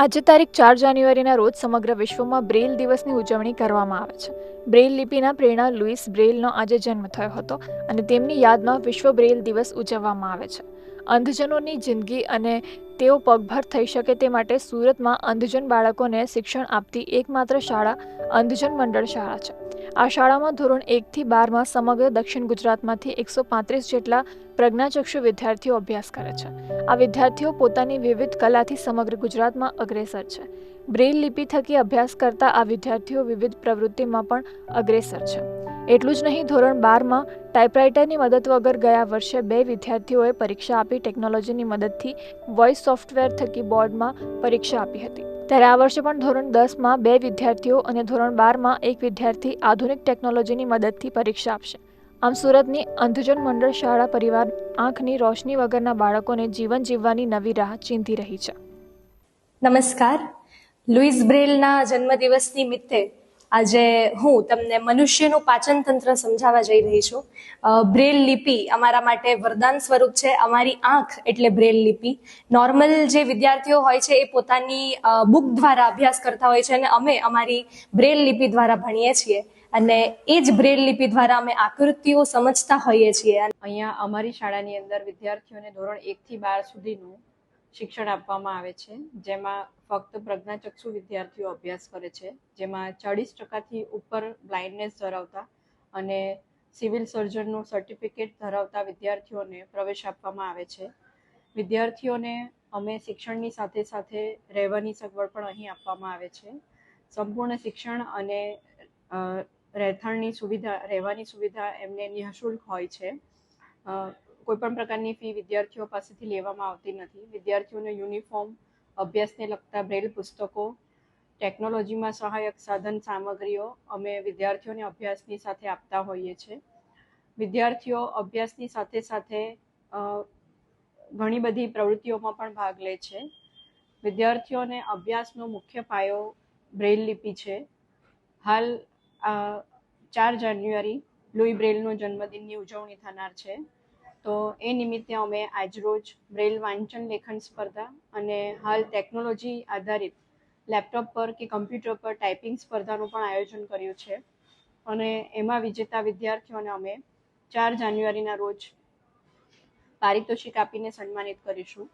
આજે તારીખ ચાર જાન્યુઆરીના રોજ સમગ્ર વિશ્વમાં બ્રેઇલ દિવસની ઉજવણી કરવામાં આવે છે. બ્રેઇલ લિપિના પ્રેરણા લુઈસ બ્રેઇલનો આજે જન્મ થયો હતો અને તેમની યાદમાં વિશ્વ બ્રેઇલ દિવસ ઉજવવામાં આવે છે. અંધજનોની જિંદગી અને તેઓ પગભર થઈ શકે તે માટે સુરતમાં અંધજન બાળકોને શિક્ષણ આપતી એકમાત્ર શાળા અંધજન મંડળ શાળા છે. આ શાળામાં ધોરણ એકથી બારમાં સમગ્ર દક્ષિણ ગુજરાતમાંથી એકસો પાંત્રીસ જેટલા પ્રજ્ઞાચક્ષુ વિદ્યાર્થીઓ અભ્યાસ કરે છે. આ વિદ્યાર્થીઓ પોતાની વિવિધ કલાથી સમગ્ર ગુજરાતમાં અગ્રેસર છે. બ્રેઇલ લિપિ થકી અભ્યાસ કરતા આ વિદ્યાર્થીઓ વિવિધ પ્રવૃત્તિમાં પણ અગ્રેસર છે. એટલું જ નહીં, ધોરણ બારમાં ટાઈપરાઇટરની મદદ વગર ગયા વર્ષે બે વિદ્યાર્થીઓએ પરીક્ષા આપી ટેકનોલોજીની મદદથી વોઇસ સોફ્ટવેર થકી બોર્ડમાં પરીક્ષા આપી હતી. ત્યારે આ વર્ષે પણ ધોરણ દસમાં બે વિદ્યાર્થીઓ અને ધોરણ બારમાં એક વિદ્યાર્થી આધુનિક ટેકનોલોજીની મદદથી પરીક્ષા આપશે. આમ સુરતની અંધજન મંડળ શાળા પરિવાર આંખની રોશની વગરના બાળકોને જીવન જીવવાની નવી રાહ ચીંધી રહી છે. નમસ્કાર. લુઈસ બ્રેલના જન્મદિવસ નિમિત્તે આજે હું તમને મનુષ્યનું પાચન તંત્ર સમજાવવા જઈ રહી છું. બ્રેલ લિપિ અમારા માટે વરદાન સ્વરૂપ છે. અમારી આંખ એટલે બ્રેલ લિપિ. નોર્મલ જે વિદ્યાર્થીઓ હોય છે એ પોતાની બુક દ્વારા અભ્યાસ કરતા હોય છે અને અમે અમારી બ્રેલ લિપિ દ્વારા ભણીએ છીએ. અને એ જ બ્રેલ લિપિ દ્વારા અમે આકૃતિઓ સમજતા હોઈએ છીએ. અહીંયા અમારી શાળાની અંદર વિદ્યાર્થીઓને ધોરણ એકથી બાર સુધીનું શિક્ષણ આપવામાં આવે છે, જેમાં ફક્ત પ્રજ્ઞાચક્ષુ વિદ્યાર્થીઓ અભ્યાસ કરે છે, જેમાં ચાળીસ ટકાથી ઉપર બ્લાઇન્ડનેસ ધરાવતા અને સિવિલ સર્જનનું સર્ટિફિકેટ ધરાવતા વિદ્યાર્થીઓને પ્રવેશ આપવામાં આવે છે. વિદ્યાર્થીઓને અમે શિક્ષણની સાથે સાથે રહેવાની સગવડ પણ અહીં આપવામાં આવે છે. સંપૂર્ણ શિક્ષણ અને રહેઠાણની સુવિધા, રહેવાની સુવિધા એમને નિઃશુલ્ક હોય છે. કોઈપણ પ્રકારની ફી વિદ્યાર્થીઓ પાસેથી લેવામાં આવતી નથી. વિદ્યાર્થીઓને યુનિફોર્મ અભ્યાસને લગતા બ્રેલ પુસ્તકો ટેકનોલોજીમાં સહાયક સાધન સામગ્રીઓ અમે વિદ્યાર્થીઓને અભ્યાસની સાથે આપતા હોઈએ છીએ. વિદ્યાર્થીઓ અભ્યાસની સાથે સાથે ઘણી બધી પ્રવૃત્તિઓમાં પણ ભાગ લે છે. વિદ્યાર્થીઓને અભ્યાસનો મુખ્ય પાયો બ્રેલ લિપિ છે. હાલ ચાર જાન્યુઆરી લુઈ બ્રેલનો જન્મદિનની ઉજવણી થનાર છે. તો એ નિમિત્તે અમે આજરોજ બ્રેલ વાંચન લેખન સ્પર્ધા અને હાલ ટેકનોલોજી આધારિત લેપટોપ પર કે કમ્પ્યુટર પર ટાઈપિંગ સ્પર્ધાનું પણ આયોજન કર્યું છે. અને એમાં વિજેતા વિદ્યાર્થીઓને અમે ચાર જાન્યુઆરીના રોજ પારિતોષિક આપીને સન્માનિત કરીશું.